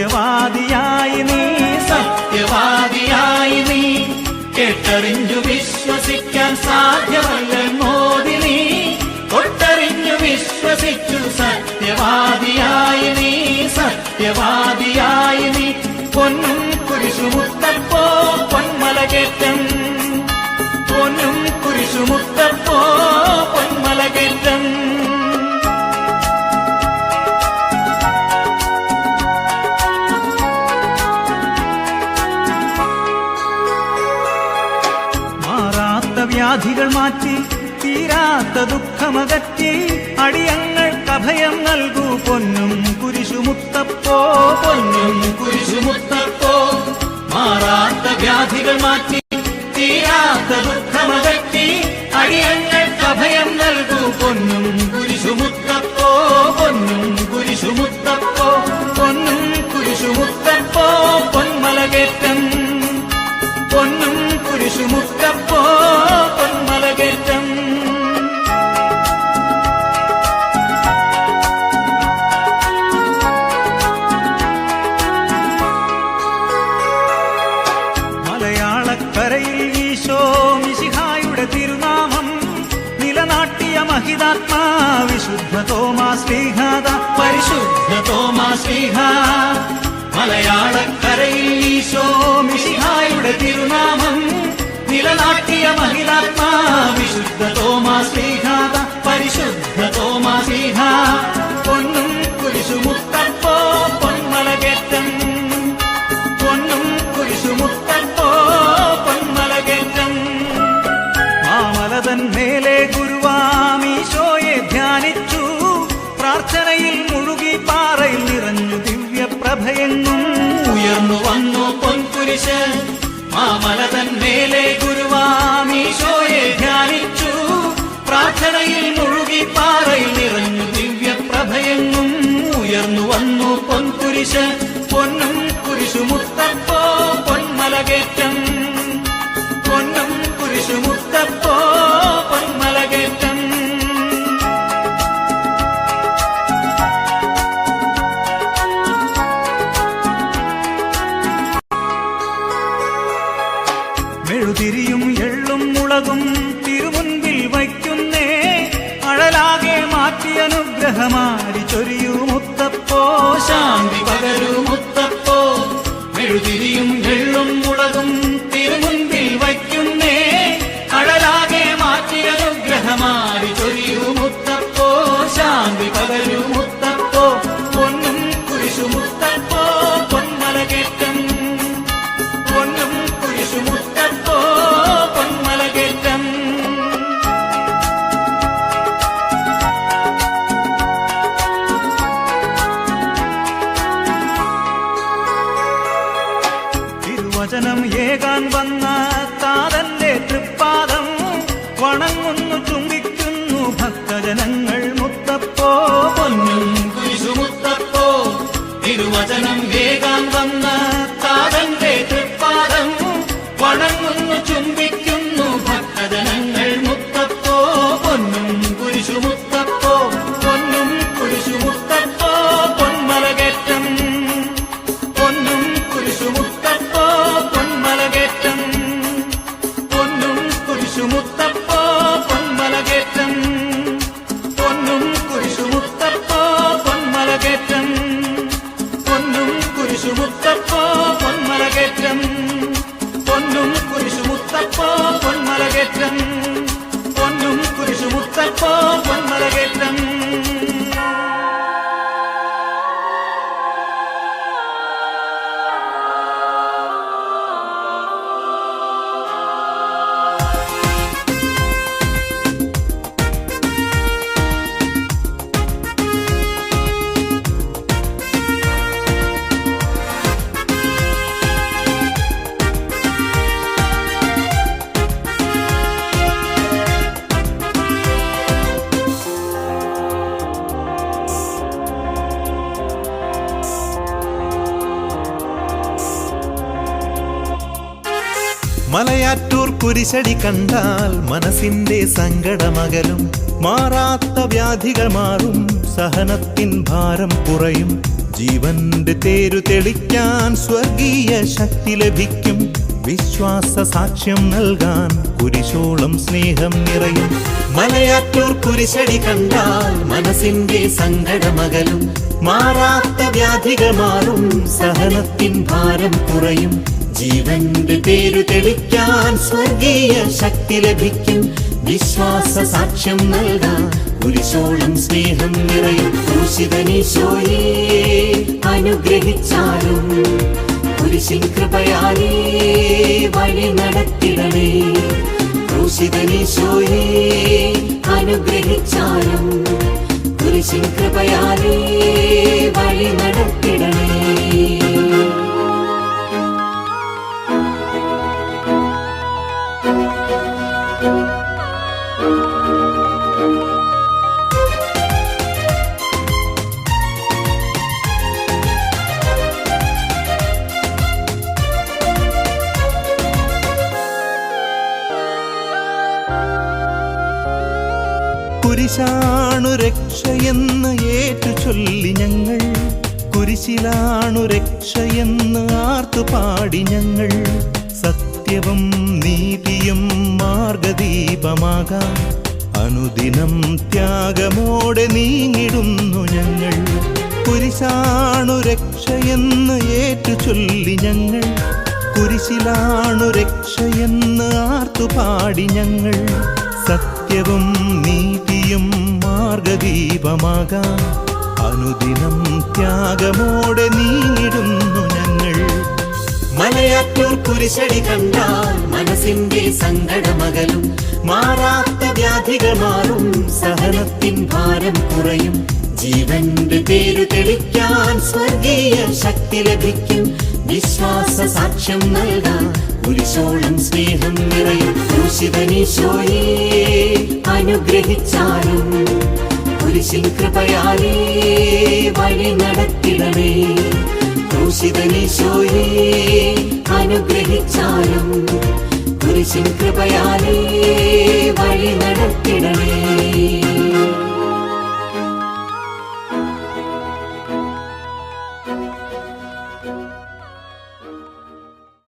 സത്യവാദിയായി നീ സത്യവാദിയായി നീ. കേട്ടറിഞ്ഞു വിശ്വസിക്കാൻ സാധ്യമല്ല മോദി നീ. തൊട്ടറിഞ്ഞു വിശ്വസിച്ചു സത്യവാദിയായി നീ സത്യവാദിയായി നീ. പൊന്നും കുരിശുമുത്തപ്പോ പൊന്മലകേറ്റം പൊന്നും കുരിശുമുത്തപ്പോ പൊന്മലകേറ്റം വ്യാധികൾ മാറ്റി തീരാത്ത ദുഃഖമകറ്റി അടിയങ്ങൾ കഭയം നൽകൂ. പൊന്നും കുരിശുമുത്തപ്പോ പൊന്നും കുരിശുമുത്തപ്പോ മാറാത്ത വ്യാധികൾ മാറ്റി നിലനാട്ടിയ മഹിതാത്മാ വിശുദ്ധ തോമാ ശ്രീഹാദ പരിശുദ്ധ തോമാ ശ്രീഹ മലയാളക്കരയിൽ ഈശോ മിശിഹായുടെ തിരുനാമം നിലനാട്ടിയ മഹിതാത്മാ വിശുദ്ധ തോമാ ശ്രീഹാദ പരിശുദ്ധ തോമാ ശ്രീഹ குடிச பொன்னும் குரிசு முத்தப்போ பொன்மலகேற்றம். பொன்னும் குரிசு முத்தப்போ பொன்மலகேற்றம். மெழுதிரியும் எள்ளும் உலகும் திருமுன்பில் வைக்கும் நே அழலாகே மாற்றி அனுகிரகமாடி சொரியும் శాంతి పగలు ముత్త തിരുവചനം ഏകാൻ വന്ന താതന്റെ തൃപ്പാദം വണങ്ങുന്നു ചുംബിക്കുന്നു ഭക്തജനങ്ങൾ മുത്തപ്പോ മുത്തപ്പോ. തിരുവചനം ഏകാൻ വന്ന താതന്റെ തൃപ്പാദം വണങ്ങുന്നു ചുംബിക്കുന്നു കുരിശടി കണ്ടാൽ മനസ്സിന്റെ സങ്കടമകലും. മാറാത്ത വ്യാധികൾ മാറും സഹനത്തിൻ ഭാരം കുറയും. ജീവന്റെ തേരു തെളിക്കാൻ സ്വർഗീയ ശക്തി ലഭിക്കും. വിശ്വാസ സാക്ഷ്യം നൽകാൻ കുരിശോളം സ്നേഹം നിറയും. മലയാറ്റൂർ കുരിശടി കണ്ടാൽ മനസ്സിന്റെ സങ്കടമകലും. മാറാത്ത വ്യാധികൾ മാറും സഹനത്തിൻ ഭാരം കുറയും. ജീവന്റെ പേരു തെളിക്കാൻ സ്വർഗീയ ശക്തി ലഭിക്കും. വിശ്വാസ സാക്ഷ്യം നൽകാൻ കുരിശോളം സ്നേഹം നിറയും. ക്രൂശിതനീശോയെ അനുഗ്രഹിച്ചാലും കുരിശിൻ കൃപയാലേ വഴി നടത്തിടണേ. ക്രൂശിതനീശോയെ അനുഗ്രഹിച്ചാലും കുരിശിൻ കൃപയാലേ വഴി നടത്തിടണേ. കുരിശിലാണു രക്ഷയെന്ന് ആർത്തു പാടി ഞങ്ങൾ. സത്യവും നീതിയും മാർഗദീപമാകാം. അനുദിനം ത്യാഗമോടെ നീങ്ങിടുന്നു ഞങ്ങൾ. കുരിശാണു രക്ഷയെന്ന് ഏറ്റു ചൊല്ലി ഞങ്ങൾ. കുരിശിലാണു രക്ഷയെന്ന് ആർത്തു പാടി ഞങ്ങൾ. സത്യവും നീതിയും മാർഗദീപമാകാം. അനുദിനം ത്യാഗമോടെ നീങ്ങിടുന്നു ഞങ്ങൾ. മലയാറ്റൂർ കുരിശടി കണ്ടാൽ മനസ്സിന്റെ സങ്കടമകലും മാറാത്ത വ്യാധികൾ മാറും സഹനത്തിൻ ഭാരം കുറയും. ജീവന്റെ പേരു തെളിക്കാൻ സ്വർഗീയ ശക്തി ലഭിക്കും. വിശ്വാസ സാക്ഷ്യം നൽകാൻ കുരിശോളം സ്നേഹം നിറയും. ശിവനീശോയെ അനുഗ്രഹിച്ചാലും കുരിശിൻ കൃപയാലേ വഴി നടത്തിടണേ ക്രൂശിതനീശോയെ അനുഗ്രഹിച്ചാലും കുരിശിൻ കൃപയാലേ വഴി നടത്തിടണേ